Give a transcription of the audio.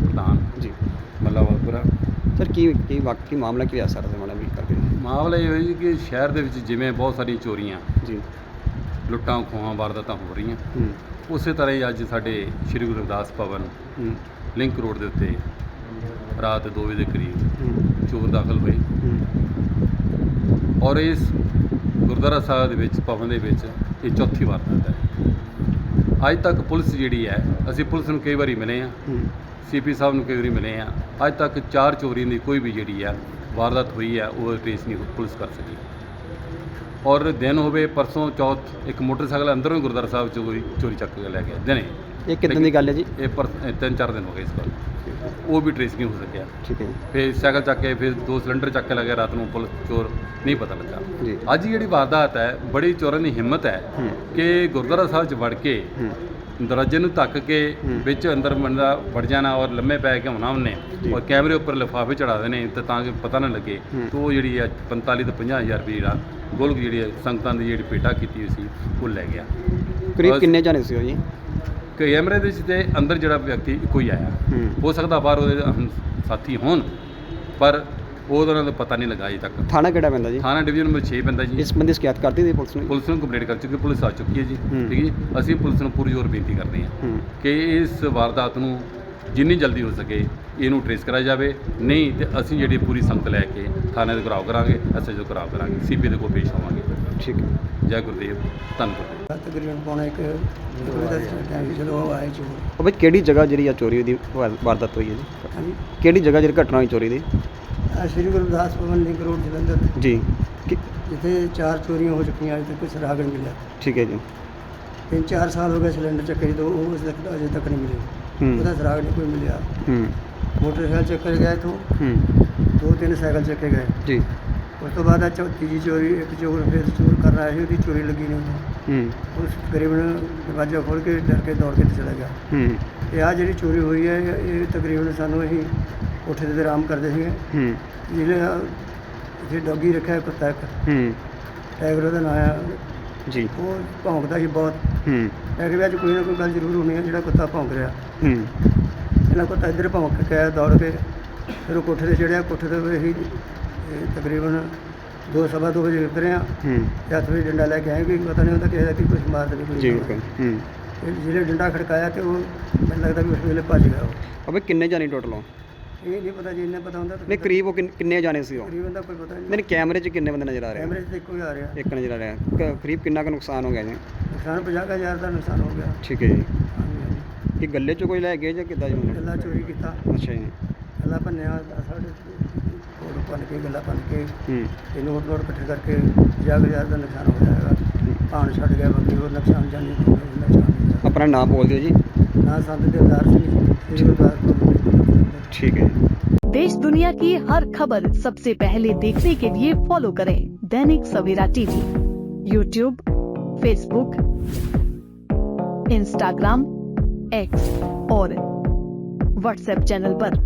ਪ੍ਰਧਾਨ। ਜੀ। ਮੱਲਾ ਵਾਲਪੁਰਾ ਸਰ ਕੀ ਕੀ ਵਾਕਈ ਮਾਮਲਾ ਕੀ ਹੈ ਸਰ ਦੇ ਮਾੜਾ ਵੀ ਕਰਕੇ ਮਾਮਲਾ ਇਹ ਹੈ ਜੀ ਕਿ ਸ਼ਹਿਰ ਦੇ ਵਿੱਚ ਜਿਵੇਂ ਬਹੁਤ ਸਾਰੀਆਂ ਚੋਰੀਆਂ ਜੀ। ਲੁੱਟਾਂ ਖੋਹਾਂ ਵਾਰਦਾਤਾਂ ਹੋ ਰਹੀਆਂ। ਹੂੰ। ਉਸੇ ਤਰ੍ਹਾਂ ਹੀ ਅੱਜ ਸਾਡੇ ਸ਼੍ਰੀ ਗੁਰੂ ਰਵਿਦਾਸ ਭਵਨ ਹੂੰ। ਲਿੰਕ ਰੋਡ ਦੇ ਉੱਤੇ ਰਾਤ 2 ਵਜੇ ਦੇ ਕਰੀਬ ਚੋਰ ਦਾਖਲ ਹੋਏ। ਔਰ ਇਸ ਗੁਰਦੁਆਰਾ ਸਾਹਿਬ ਦੇ ਵਿੱਚ ਭਵਨ ਦੇ ਵਿੱਚ ਇਹ ਚੌਥੀ ਵਾਰਦਾਤ ਹੈ। ਅੱਜ ਤੱਕ ਪੁਲਿਸ ਜਿਹੜੀ ਹੈ ਅਸੀਂ ਪੁਲਿਸ ਨੂੰ ਕਈ ਵਾਰੀ ਮਿਲੇ ਆ ਸੀਪੀ ਸਾਹਿਬ ਨੂੰ ਕਈ ਵਾਰੀ ਮਿਲੇ ਆ ਅੱਜ ਤੱਕ ਚਾਰ ਚੋਰੀਆਂ ਦੀ ਕੋਈ ਵੀ ਜਿਹੜੀ ਆ ਵਾਰਦਾਤ ਹੋਈ ਹੈ ਉਹ ਟ੍ਰੇਸ ਨਹੀਂ ਪੁਲਿਸ ਕਰ ਸਕੀ। ਔਰ ਦਿਨ ਹੋਵੇ ਪਰਸੋਂ ਚੌਥ ਇੱਕ ਮੋਟਰਸਾਈਕਲ ਅੰਦਰੋਂ ਹੀ ਗੁਰਦੁਆਰਾ ਸਾਹਿਬ ਚੋਂ ਕੋਈ ਚੋਰੀ ਚੱਕ ਕੇ ਲੈ ਗਿਆ ਦਿਨੇ। ਇਹ ਕਿਦਾਂ ਦੀ ਗੱਲ ਹੈ ਜੀ? ਇਹ ਪਰ ਇਹ ਤਿੰਨ ਚਾਰ ਦਿਨ ਹੋ ਗਏ ਇਸ ਗੱਲ ਉਹ ਵੀ ਟ੍ਰੇਸ ਨਹੀਂ ਹੋ ਸਕਿਆ ਠੀਕ ਹੈ ਜੀ ਫਿਰ ਸਾਈਕਲ ਚੱਕ ਕੇ ਫਿਰ ਦੋ ਸਿਲੰਡਰ ਚੱਕ ਕੇ ਲੱਗਿਆ ਰਾਤ ਨੂੰ ਪੁਲਿਸ ਚੋਰ ਨਹੀਂ ਪਤਾ ਲੱਗਾ ਜੀ ਅੱਜ ਜਿਹੜੀ ਵਾਰਦਾਤ ਹੈ ਬੜੀ ਚੋਰਾਂ ਦੀ ਹਿੰਮਤ ਹੈ ਕਿ ਗੁਰਦੁਆਰਾ ਸਾਹਿਬ 'ਚ ਵੜ ਕੇ ਦਰਵਾਜ਼ੇ ਨੂੰ ਧੱਕ ਕੇ। ਵਿੱਚ ਅੰਦਰ ਬੰਦਾ ਵੜ ਜਾਣਾ ਔਰ ਲੰਮੇ ਪੈ ਕੇ ਹੋਣਾ ਉਹਨੇ। ਔਰ ਕੈਮਰੇ ਉੱਪਰ ਲਿਫਾਫੇ ਚੜਾ ਦੇਣੇ ਤੇ ਤਾਂ ਕਿ ਪਤਾ ਨਾ ਲੱਗੇ। ਤੋਂ ਉਹ ਜਿਹੜੀ ਹੈ 45 ਤੋਂ 50 ਹਜ਼ਾਰ ਰੁਪਏ ਜਿਹੜਾ ਗੋਲਕ ਜਿਹੜੀ ਹੈ ਸੰਗਤਾਂ ਦੀ ਜਿਹੜੀ ਪੇਟਾ ਕੀਤੀ ਹੋਈ ਸੀ ਉਹ ਲੈ ਗਿਆ। ਕਿੰਨੇ ਜਾਣੇ ਸੀ ਉਹ ਜੀ ਕੈਮਰੇ ਦੇ ਤੇ ਅੰਦਰ ਜਿਹੜਾ ਵਿਅਕਤੀ ਕੋਈ ਆਇਆ ਹੂੰ। ਹੋ ਸਕਦਾ ਬਾਹਰ ਉਹਦੇ ਹਮ ਸਾਥੀ ਹੋਣ ਪਰ ਉਹਦਾ ਦਾ ਪਤਾ ਨਹੀਂ ਲੱਗਾ ਅਜੇ ਤੱਕ। ਥਾਣਾ ਕਿਹੜਾ ਪੈਂਦਾ ਜੀ? ਥਾਣਾ ਡਿਵੀਜ਼ਨ ਨੰਬਰ 6 ਪੈਂਦਾ ਜੀ। ਇਸ ਬੰਦੇ ਸ਼ਿਕਾਇਤ ਕਰਤੀ ਸੀ ਪੁਲਿਸ ਨੂੰ? ਪੁਲਿਸ ਨੂੰ ਕੰਪਲੇਂਟ ਕਰ ਚੁੱਕੀ ਪੁਲਿਸ ਆ ਚੁੱਕੀ ਹੈ ਜੀ ਹੂੰ। ਠੀਕ ਹੈ ਜੀ। ਅਸੀਂ ਪੁਲਿਸ ਨੂੰ ਪੂਰੀ ਜ਼ੋਰ ਬੇਨਤੀ ਕਰਦੇ ਹਾਂ ਹੂੰ। ਕਿ ਇਸ ਵਾਰਦਾਤ ਨੂੰ ਜਿੰਨੀ ਜਲਦੀ ਹੋ ਸਕੇ ਇਹਨੂੰ ਟ੍ਰੇਸ ਕਰਾਇਆ ਜਾਵੇ। ਨਹੀਂ ਤੇ ਅਸੀਂ ਜਿਹੜੀ ਪੂਰੀ ਸੰਗਤ ਲੈ ਕੇ ਥਾਣੇ ਦੇ ਘਰਾਓ ਕਰਾਂਗੇ ਐਸਐਚਓ ਘਰਾਓ ਕਰਾਂਗੇ। ਸੀਪੀ ਦੇ ਕੋਲ ਪੇਸ਼ ਹੋਵਾਂਗੇ। ਠੀਕ ਹੈ। ਜੈ ਗੁਰਦੇਵ ਧੰਨ ਗੁਰਦੇਵ। ਤਕਰੀਬਨ ਪੌਣਾ ਇੱਕ ਵਜੇ ਦਾ ਟਾਈਮ ਜਦੋਂ ਉਹ ਆਏ ਚੋਰ। ਉਹ ਬਈ ਕਿਹੜੀ ਜਗ੍ਹਾ ਜਿਹੜੀ ਆ ਚੋਰੀ ਦੀ ਵਾ- ਵਾਰਦਾਤ ਹੋਈ ਹੈ ਜੀ? ਹਾਂਜੀ। ਕਿਹੜੀ ਜਗ੍ਹਾ ਜਿਹੜੀ ਘਟਨਾ ਹੋਈ ਚੋਰੀ ਦੀ? ਆਹ ਸ਼੍ਰੀ ਗੁਰੂ ਰਵਿਦਾਸ ਭਵਨ ਲਿੰਕ ਰੋਡ ਜਲੰਧਰ ਜੀ। ਕਿ- ਜਿੱਥੇ ਚਾਰ ਚੋਰੀਆਂ ਹੋ ਚੁੱਕੀਆਂ ਅਜੇ ਤੱਕ ਕੋਈ ਸੁਰਾਗ ਨਹੀਂ ਮਿਲਿਆ। ਠੀਕ ਹੈ ਜੀ। ਤਿੰਨ ਚਾਰ ਸਾਲ ਹੋ ਗਏ ਸਿਲੰਡਰ ਚੱਕੇ ਤੋਂ ਉਹ ਅਜੇ ਤੱਕ ਅਜੇ ਤੱਕ ਨਹੀਂ ਮਿਲੇ। ਹੂੰ। ਉਹਦਾ ਸੁਰਾਗ ਨਹੀਂ ਕੋਈ ਮਿਲਿਆ। ਹੂੰ। ਮੋਟਰਸਾਈਕਲ ਚੱਕੇ ਗਏ ਤੋਂ ਹੂੰ। ਦੋ ਤਿੰਨ ਸਾਈਕਲ ਚੱਕੇ ਗਏ। ਜੀ। ਉਸ ਤੋਂ ਬਾਅਦ ਆ ਚੌਥੀ ਜੀ ਚੋਰੀ ਇੱਕ ਚੋਰ ਫਿਰ ਚੋਰ ਕਰ ਰਿਹਾ ਸੀ ਉਹਦੀ ਚੋਰੀ ਲੱਗੀ ਨਹੀਂ ਉਹਨੂੰ। ਹੂੰ। ਉਸ ਤਕਰੀਬਨ ਦਰਵਾਜ਼ਾ ਖੋਲ ਕੇ ਡਰ ਕੇ ਦੌੜ ਕੇ ਤੇ ਚਲਾ ਗਿਆ। ਹੂੰ। ਇਹ ਆ ਜਿਹੜੀ ਚੋਰੀ ਹੋਈ ਹੈ ਇਹ ਤਕਰੀਬਨ ਸਾਨੂੰ ਅਸੀਂ ਕੋਠੇ ਤੇ ਆਰਾਮ ਕਰਦੇ ਸੀਗੇ। ਹੂੰ। ਜਿਹੜੇ ਜੇ ਡੌਗੀ ਰੱਖਿਆ ਹੈ ਕੁੱਤਾ ਇੱਕ ਹੂੰ। ਟਾਈਗਰ ਉਹਦਾ ਨਾਂ ਆ। ਜੀ। ਉਹ ਭੌਂਕਦਾ ਸੀ ਬਹੁਤ। ਹੂੰ। ਮੈਂ ਕਿਹਾ ਵੀ ਅੱਜ ਕੋਈ ਨਾ ਕੋਈ ਗੱਲ ਜ਼ਰੂਰ ਹੋਣੀ ਹੈ ਜਿਹੜਾ ਕੁੱਤਾ ਭੌਂਕ ਰਿਹਾ। ਹੂੰ। ਇਹਨਾਂ ਕੁੱਤਾ ਇੱਧਰ ਭੌਂਕ ਕੇ ਆਇਆ ਦੌੜ ਕੇ ਫਿਰ ਉਹ ਕੋਠੇ ਤੇ ਚੜਿਆ ਕੋਠੇ ਤੇ ਅਸੀਂ ਇਹ ਤਕਰੀਬਨ ਦੋ ਸਵਾ ਦੋ ਵਜੇ ਉਤਰੇ ਆ ਹੂੰ। ਤੇ ਹੱਥ ਵਿੱਚ ਡੰਡਾ ਲੈ ਕੇ ਆਏ ਕੋਈ ਪਤਾ ਨਹੀਂ ਹੁੰਦਾ ਕਿਸੇ ਦਾ ਕਿ ਕੁਝ ਮਾਰ ਦੇਵੇ ਕੋਈ ਜੀ। ਓਕੇ ਹੂੰ। ਤੇ ਜਿਹੜੇ ਡੰਡਾ ਖੜਕਾਇਆ ਤੇ ਉਹ ਮੈਨੂੰ ਲੱਗਦਾ ਵੀ ਉਸ ਵੇਲੇ ਭੱਜ ਗਿਆ ਉਹ। ਅਬੇ ਕਿੰਨੇ ਜਾਣੇ ਟੋਟਲ ਹੋ? ਇਹ ਨਹੀਂ ਪਤਾ ਜੀ ਇੰਨਾ ਪਤਾ ਹੁੰਦਾ ਤਾਂ ਨਹੀਂ ਕਰੀਬ ਉਹ ਕਿੰਨ- ਕਿੰਨੇ ਜਾਣੇ ਸੀ ਉਹ? ਤਕਰੀਬਨ ਦਾ ਕੋਈ ਪਤਾ ਨਹੀਂ ਨਹੀਂ ਕੈਮਰੇ 'ਚ ਕਿੰਨੇ ਬੰਦੇ ਨਜ਼ਰ ਆ ਰਹੇ? ਕੈਮਰੇ 'ਚ ਤਾਂ ਇੱਕੋ ਹੀ ਆ ਰਿਹਾ। ਇੱਕ ਨਜ਼ਰ ਆ ਰਿਹਾ। ਕ- ਕਰੀਬ ਕਿੰਨਾ ਕੁ ਨੁਕਸਾਨ ਹੋ ਗਿਆ ਜੀ? ਨੁਕਸਾਨ 50000 ਦਾ ਨੁਕਸਾਨ ਹੋ ਗਿਆ। ਠੀਕ ਹੈ ਜੀ। ਹਾਂਜੀ ਹਾਂਜੀ। ਕਿ ਗੱਲੇ 'ਚ ਕੋਈ ਲੈ ਗਏ ਜਾਂ ਕਿੱਦਾਂ ਜੀ ਉਹਨੇ? ਗੱਲਾਂ ਚੋਰੀ ਕੀਤਾ। ਅੱਛਾ ਜੀ। ਗੱਲਾਂ ਭੰਨਿਆ ਆਹ बन के गिला बन के इन्हों लोड कट्ठे करके हज़ार हज़ार का नुकसान हो जाएगा पान छट गया बकरी और नुकसान जानी नुकसान अपना नाम बोल दियो जी नाम संत देवदार सिंह श्री गुरदासपुर ठीक है देश दुनिया की हर खबर सबसे पहले देखने के लिए फॉलो करें Dainik Savera TV. YouTube Facebook Instagram X और व्हाट्सएप चैनल पर।